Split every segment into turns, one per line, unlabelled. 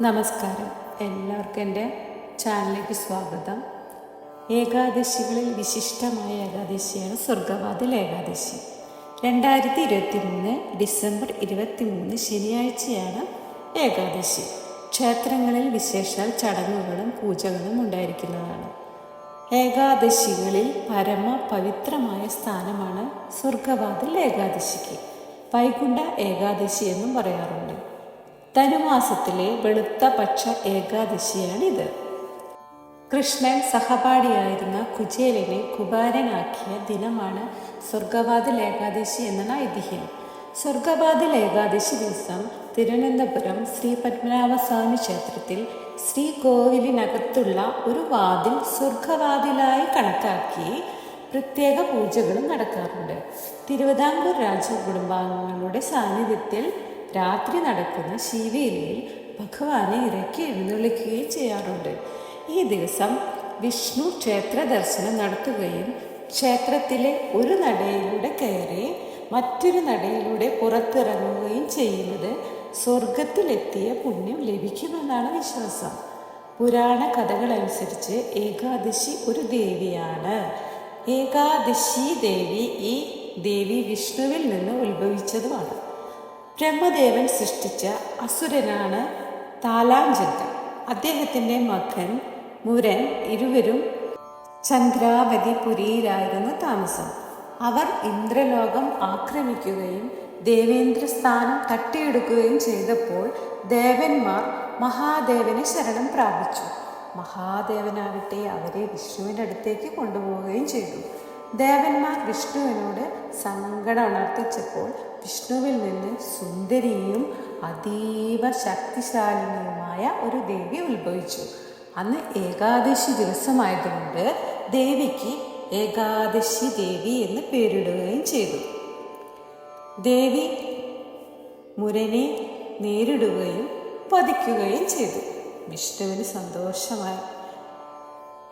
നമസ്കാരം. എല്ലാവർക്കും എന്റെ ചാനലിലേക്ക് സ്വാഗതം. ഏകാദശികളിൽ വിശിഷ്ടമായ ഏകാദശിയാണ് സ്വർഗവാതിൽ ഏകാദശി. രണ്ടായിരത്തി ഇരുപത്തി മൂന്ന് ഡിസംബർ ഇരുപത്തി മൂന്ന് ശനിയാഴ്ചയാണ് ഏകാദശി. ക്ഷേത്രങ്ങളിൽ വിശേഷാൽ ചടങ്ങുകളും പൂജകളും ഉണ്ടായിരിക്കുന്നതാണ്. ഏകാദശികളിൽ പരമ പവിത്രമായ സ്ഥാനമാണ് സ്വർഗവാതിൽ ഏകാദശിക്ക്. വൈകുണ്ഠ ഏകാദശി എന്നും പറയാറുണ്ട്. ധനുമാസത്തിലെ വെളുത്ത പക്ഷ ഏകാദശിയാണിത്. കൃഷ്ണൻ സഹപാഠിയായിരുന്ന കുചേലനെ കുബാരനാക്കിയ ദിനമാണ് സ്വർഗവാതിൽ ഏകാദശി എന്നാണ് ഐതിഹ്യം. സ്വർഗവാതിൽ ഏകാദശി ദിവസം തിരുവനന്തപുരം ശ്രീ പത്മനാഭസ്വാമി ക്ഷേത്രത്തിൽ ശ്രീകോവിലിനകത്തുള്ള ഒരു വാതിൽ സ്വർഗവാതിലായി കണക്കാക്കി പ്രത്യേക പൂജകളും നടക്കാറുണ്ട്. തിരുവിതാംകൂർ രാജ കുടുംബാംഗങ്ങളുടെ സാന്നിധ്യത്തിൽ രാത്രി നടക്കുന്ന ശിവയിലയിൽ ഭഗവാനെ ഇറക്കി എഴുന്നള്ളിക്കുകയും ചെയ്യാറുണ്ട്. ഈ ദിവസം വിഷ്ണു ക്ഷേത്ര ദർശനം നടത്തുകയും ക്ഷേത്രത്തിലെ ഒരു നടയിലൂടെ കയറി മറ്റൊരു നടയിലൂടെ പുറത്തിറങ്ങുകയും ചെയ്യുന്നത് സ്വർഗത്തിലെത്തിയ പുണ്യം ലഭിക്കുമെന്നാണ് വിശ്വാസം. പുരാണ കഥകളനുസരിച്ച് ഏകാദശി ഒരു ദേവിയാണ്. ഏകാദശി ദേവി ഈ ദേവി വിഷ്ണുവിൽ നിന്ന് ഉത്ഭവിച്ചതുമാണ്. ബ്രഹ്മദേവൻ സൃഷ്ടിച്ച അസുരനാണ് താലാഞ്ചന്ദ്രൻ അദ്ദേഹത്തിന്റെ മകൻ മുരൻ ഇരുവരും ചന്ദ്രാവതിപുരിയിലായിരുന്നു താമസം. അവർ ഇന്ദ്രലോകം ആക്രമിക്കുകയും ദേവേന്ദ്ര ദേവേന്ദ്രസ്ഥാനം തട്ടിയെടുക്കുകയും ചെയ്തപ്പോൾ ദേവന്മാർ മഹാദേവനെ ശരണം പ്രാപിച്ചു. മഹാദേവനാകട്ടെ അവരെ വിഷ്ണുവിന്റെ അടുത്തേക്ക് കൊണ്ടുപോവുകയും ചെയ്തു. ദേവന്മാർ വിഷ്ണുവിനോട് സങ്കടം ഉണർത്തിച്ചപ്പോൾ വിഷ്ണുവിൽ നിന്ന് സുന്ദരിയും അതീവ ശക്തിശാലിനിയുമായ ഒരു ദേവി ഉത്ഭവിച്ചു. അന്ന് ഏകാദശി ദിവസമായതുകൊണ്ട് ദേവിക്ക് ഏകാദശി ദേവി എന്ന് പേരിടുകയും ചെയ്തു. ദേവി മുരനെ നേരിടുകയും പതിക്കുകയും ചെയ്തു. വിഷ്ണുവിന് സന്തോഷമായി.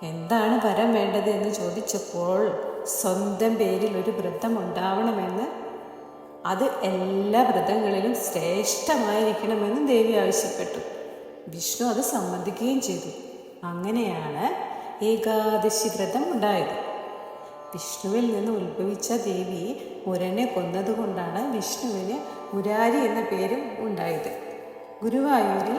എന്താണ് വരം വേണ്ടത് എന്ന് ചോദിച്ചപ്പോൾ സ്വന്തം പേരിൽ ഒരു വ്രതം ഉണ്ടാവണമെന്ന് അത് എല്ലാ വ്രതങ്ങളിലും ശ്രേഷ്ഠമായിരിക്കണമെന്ന് ദേവി ആവശ്യപ്പെട്ടു. വിഷ്ണു അത് സമ്മതിക്കുകയും ചെയ്തു. അങ്ങനെയാണ് ഏകാദശി വ്രതം ഉണ്ടായത്. വിഷ്ണുവിൽ നിന്ന് ഉത്ഭവിച്ച ദേവി മുരനെ കൊന്നതുകൊണ്ടാണ് വിഷ്ണുവിന് മുരാരി എന്ന പേരും ഉണ്ടായത്. ഗുരുവായൂരിൽ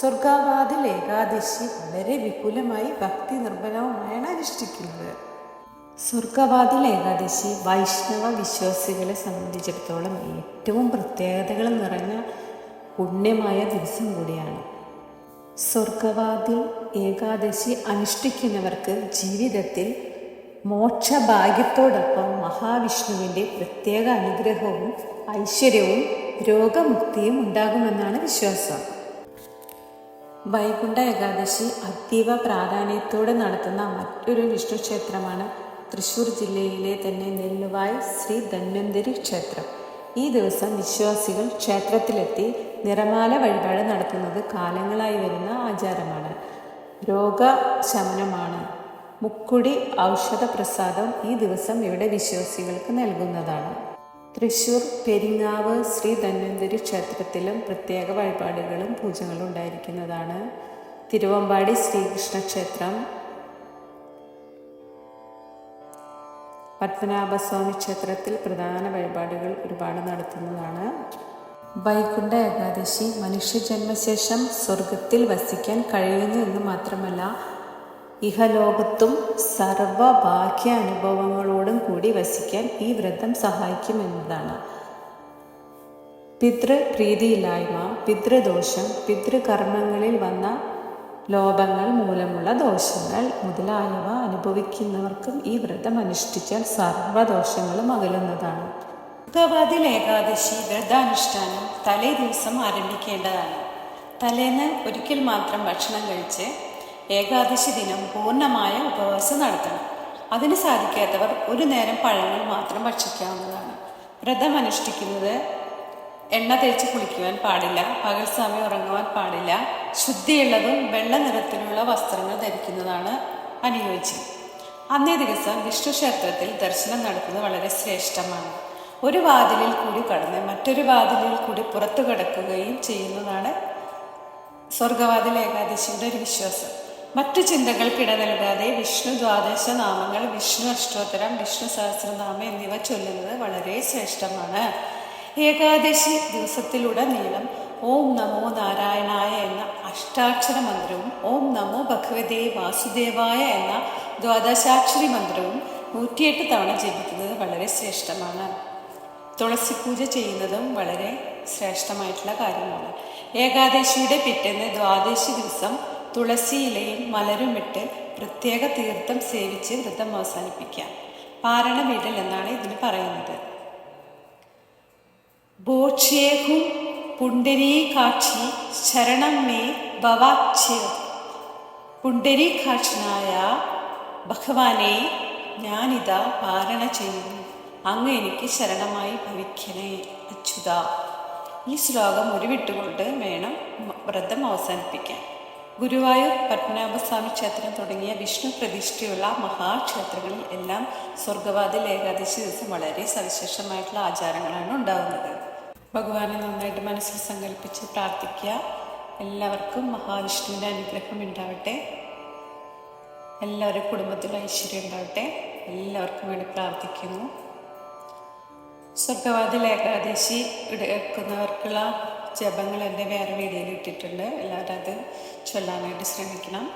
സ്വർഗാവാദിൽ ഏകാദശി വളരെ വിപുലമായി ഭക്തി നിർഭരവുമായാണ് അനുഷ്ഠിക്കുന്നത്. സ്വർഗവാതിൽ ഏകാദശി വൈഷ്ണവ വിശ്വാസികളെ സംബന്ധിച്ചിടത്തോളം ഏറ്റവും പ്രത്യേകതകൾ നിറഞ്ഞ പുണ്യമായ ദിവസം കൂടിയാണ്. സ്വർഗവാതിൽ ഏകാദശി അനുഷ്ഠിക്കുന്നവർക്ക് ജീവിതത്തിൽ മോക്ഷഭാഗ്യത്തോടൊപ്പം മഹാവിഷ്ണുവിന്റെ പ്രത്യേക അനുഗ്രഹവും ഐശ്വര്യവും രോഗമുക്തിയും ഉണ്ടാകുമെന്നാണ് വിശ്വാസം. വൈകുണ്ഠ ഏകാദശി അതീവ പ്രാധാന്യത്തോടെ നടത്തുന്ന മറ്റൊരു വിഷ്ണു ക്ഷേത്രമാണ് തൃശ്ശൂർ ജില്ലയിലെ തന്നെ നെല്ലുവായ് ശ്രീ ധന്വന്തരി ക്ഷേത്രം. ഈ ദിവസം വിശ്വാസികൾ ക്ഷേത്രത്തിലെത്തി നിറമാല വഴിപാട് നടത്തുന്നത് കാലങ്ങളായി വരുന്ന ആചാരമാണ്. രോഗശമനമാണ്. മുക്കുടി ഔഷധ പ്രസാദം ഈ ദിവസം ഇവിടെ വിശ്വാസികൾക്ക് നൽകുന്നതാണ്. തൃശൂർ പെരിങ്ങാവ് ശ്രീ ധന്വന്തരി ക്ഷേത്രത്തിലും പ്രത്യേക വഴിപാടുകളും പൂജകളും ഉണ്ടായിരിക്കുന്നതാണ്. തിരുവമ്പാടി ശ്രീകൃഷ്ണ ക്ഷേത്രം പത്മനാഭസ്വാമി ക്ഷേത്രത്തിൽ പ്രധാന വഴിപാടുകൾ ഒരുപാട് നടത്തുന്നതാണ്. വൈകുണ്ഠ ഏകാദശി മനുഷ്യജന്മശേഷം സ്വർഗത്തിൽ വസിക്കാൻ കഴിയുന്നു എന്ന് മാത്രമല്ല ഇഹലോകത്തും സർവഭാഗ്യ അനുഭവങ്ങളോടും കൂടി വസിക്കാൻ ഈ വ്രതം സഹായിക്കുമെന്നതാണ് പിതൃപ്രീതിയില്ലായ്മ പിതൃദോഷം പിതൃകർമ്മങ്ങളിൽ വന്ന ലോപങ്ങൾ മൂലമുള്ള ദോഷങ്ങൾ മുതലായവ അനുഭവിക്കുന്നവർക്കും ഈ വ്രതം അനുഷ്ഠിച്ചാൽ സർവദോഷങ്ങളും അകലുന്നതാണ്. ഭഗവതിൽ ഏകാദശി വ്രതാനുഷ്ഠാനം തലേ ദിവസം ആരംഭിക്കേണ്ടതാണ്. തലേന്ന് ഒരിക്കൽ മാത്രം ഭക്ഷണം കഴിച്ച് ഏകാദശി ദിനം പൂർണമായ ഉപവാസം നടത്തണം. അതിന് സാധിക്കാത്തവർ ഒരു നേരം പഴങ്ങൾ മാത്രം ഭക്ഷിക്കാവുന്നതാണ്. വ്രതം അനുഷ്ഠിക്കുന്നത് എണ്ണ തേച്ച് കുളിക്കുവാൻ പാടില്ല പകൽ സമയം ഉറങ്ങുവാൻ പാടില്ല ശുദ്ധിയുള്ളതും വെള്ള നിറത്തിലുള്ള വസ്ത്രങ്ങൾ ധരിക്കുന്നതാണ് അനുയോജ്യം. അന്നേ ദിവസം വിഷ്ണു ക്ഷേത്രത്തിൽ ദർശനം നടത്തുന്നത് വളരെ ശ്രേഷ്ഠമാണ്. ഒരു വാതിലിൽ കൂടി കടന്ന് മറ്റൊരു വാതിലിൽ കൂടി പുറത്തു കിടക്കുകയും ചെയ്യുന്നതാണ് സ്വർഗവാതിൽ ഏകാദശിയുടെ ഒരു വിശ്വാസം. മറ്റു ചിന്തകൾക്കിട നൽകാതെ വിഷ്ണു ദ്വാദശ നാമങ്ങൾ വിഷ്ണു അഷ്ടോത്തരം വിഷ്ണു സഹസ്രനാമം എന്നിവ ചൊല്ലുന്നത് വളരെ ശ്രേഷ്ഠമാണ്. ഏകാദശി ദിവസത്തിലുടനീളം ഓം നമോ നാരായണായ എന്ന അഷ്ടാക്ഷര മന്ത്രവും ഓം നമോ ഭഗവതേ വാസുദേവായ എന്ന ദ്വാദശാക്ഷരി മന്ത്രവും നൂറ്റിയെട്ട് തവണ ജപിക്കുന്നത് വളരെ ശ്രേഷ്ഠമാണ്. തുളസി പൂജ ചെയ്യുന്നതും വളരെ ശ്രേഷ്ഠമായിട്ടുള്ള കാര്യമാണ്. ഏകാദശിയുടെ പിറ്റേന്ന് ദ്വാദശി ദിവസം തുളസി ഇലയും മലരും ഇട്ട് പ്രത്യേക തീർത്ഥം സേവിച്ച് വ്രതം അവസാനിപ്പിക്കാം. പാരണമിടൽ എന്നാണ് ഇതിന് പറയുന്നത്. ബോക്ഷ്യേഹു പുണ്ടരീകാക്ഷി ശരണം മേ ഭവാക്ഷ്യ പുണ്ടരീകാക്ഷനായ ഭഗവാനെ ഞാനിതാ പാരണ ചെയ്യുന്നു. അങ്ങ് എനിക്ക് ശരണമായി ഭവിക്കണേ അച്യുത. ഈ ശ്ലോകം ഉരുവിട്ടുകൊണ്ട് വേണം വ്രതം അവസാനിപ്പിക്കാൻ. ഗുരുവായൂർ പത്മനാഭസ്വാമി ക്ഷേത്രം തുടങ്ങിയ വിഷ്ണു പ്രതിഷ്ഠയുള്ള മഹാക്ഷേത്രങ്ങളിൽ എല്ലാം സ്വർഗവാദി ഏകാദശി ദിവസം വളരെ സവിശേഷമായിട്ടുള്ള ആചാരങ്ങളാണ് ഉണ്ടാകുന്നത് ഭഗവാനെ നന്നായിട്ട് മനസ്സിൽ സങ്കല്പിച്ച് പ്രാർത്ഥിക്കുക. എല്ലാവർക്കും മഹാവിഷ്ണുവിന്റെ അനുഗ്രഹം ഉണ്ടാവട്ടെ. എല്ലാവരുടെ കുടുംബത്തിലും ഐശ്വര്യം ഉണ്ടാവട്ടെ. എല്ലാവർക്കും വേണ്ടി പ്രാർത്ഥിക്കുന്നു. സ്വർഗവാതിൽ ഏകാദശി എടുക്കുന്നവർക്കുള്ള ജപങ്ങൾ എന്റെ വേറെ വീഡിയോയിൽ ഇട്ടിട്ടുണ്ട്. എല്ലാവരും അത് ചൊല്ലാനായിട്ട് ശ്രമിക്കണം.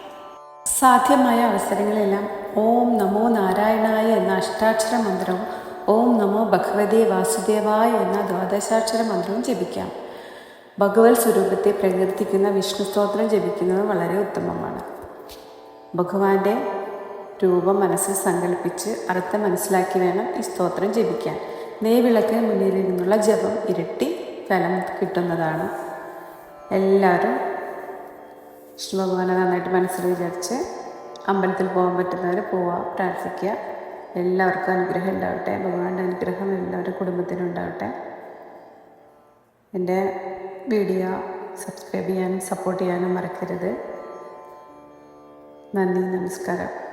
സാധ്യമായ അവസരങ്ങളെല്ലാം ഓം നമോ നാരായണായ എന്ന അഷ്ടാക്ഷര മന്ത്രവും ഓം നമോ ഭഗവതേ വാസുദേവായ എന്ന ദ്വാദശാക്ഷര മന്ത്രവും ജപിക്കാം. ഭഗവത് സ്വരൂപത്തെ പ്രകീർത്തിക്കുന്ന വിഷ്ണു സ്തോത്രം ജപിക്കുന്നത് വളരെ ഉത്തമമാണ്. ഭഗവാന്റെ രൂപം മനസ്സിൽ സങ്കല്പിച്ച് അർത്ഥം മനസ്സിലാക്കി വേണം ഈ സ്തോത്രം ജപിക്കാൻ. നെയ്വിളക്ക് മുന്നിൽ നിന്നുള്ള ജപം ഇരട്ടി ഫലം കിട്ടുന്നതാണ്. എല്ലാവരും വിഷ്ണു ഭഗവാനെ നന്നായിട്ട് മനസ്സിൽ വിചാരിച്ച് അമ്പലത്തിൽ പോകാൻ പറ്റുന്നവർ പോവുക പ്രാർത്ഥിക്കുക. എല്ലാവർക്കും അനുഗ്രഹം ഉണ്ടാവട്ടെ. ഭഗവാന്റെ അനുഗ്രഹം എല്ലാവരുടെ കുടുംബത്തിനും ഉണ്ടാവട്ടെ. എന്റെ വീഡിയോ സബ്സ്ക്രൈബ് ചെയ്യാനും സപ്പോർട്ട് ചെയ്യാനും മറക്കരുത്. നന്ദി നമസ്കാരം.